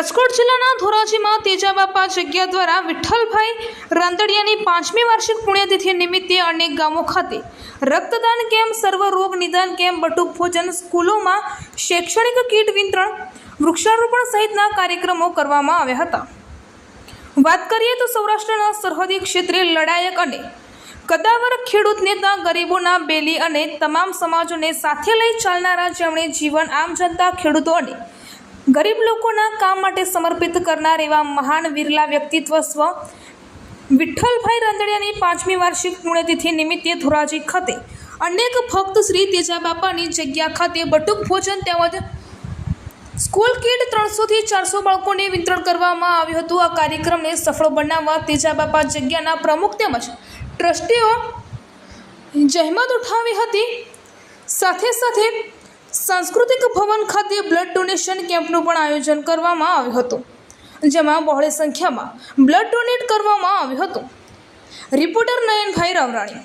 જિલ્લાના ધોરાજીમાં તેજાબાપા જગ્યા દ્વારા વિઠ્ઠલભાઈ રાંદડિયાની પાંચમી વાર્ષિક પુણ્યતિથિ નિમિત્તે અનેક ગામો ખાતે રક્તદાન કેમ્પ સર્વરોગ નિદાન કેમ્પ, બટુક ભોજન સ્કૂલોમાં શૈક્ષણિક કીટ વિતરણ, વૃક્ષારોપણ સહિતના કાર્યક્રમો કરવામાં આવ્યા હતા. વાત કરીએ તો સૌરાષ્ટ્રના સરહદી ક્ષેત્રે લડાયક અને કદાવર ખેડૂત નેતા ગરીબોના બેલી અને તમામ સમાજોને સાથે લઈ ચાલનારા જેમણે જીવન આમ જનતા ખેડૂતો અને ગરીબ લોકોના કામ માટે સમર્પિત કરનાર એવા મહાન વિરલા વ્યક્તિત્વ સ્વ વિઠ્ઠલભાઈ રાંદડિયાની પાંચમી વાર્ષિક પુણ્યતિથિ નિમિત્તે ધોરાજી ખાતે અનેક ભક્ત શ્રી તેજાબાપાની જગ્યા ખાતે બટુક ભોજન તેમજ સ્કૂલ કિડ ત્રણસોથી ચારસો બાળકોને વિતરણ કરવામાં આવ્યું હતું. આ કાર્યક્રમને સફળ બનાવવા તેજાબાપા જગ્યાના પ્રમુખ તેમજ ટ્રસ્ટીઓ જહેમત ઉઠાવી હતી. સાથે સાથે સાંસ્કૃતિક ભવન ખાતે બ્લડ ડોનેશન કેમ્પનું પણ આયોજન કરવામાં આવ્યું હતું, જેમાં બહોળી સંખ્યામાં બ્લડ ડોનેટ કરવામાં આવ્યું હતું. રિપોર્ટર નયનભાઈ રાવરાણી.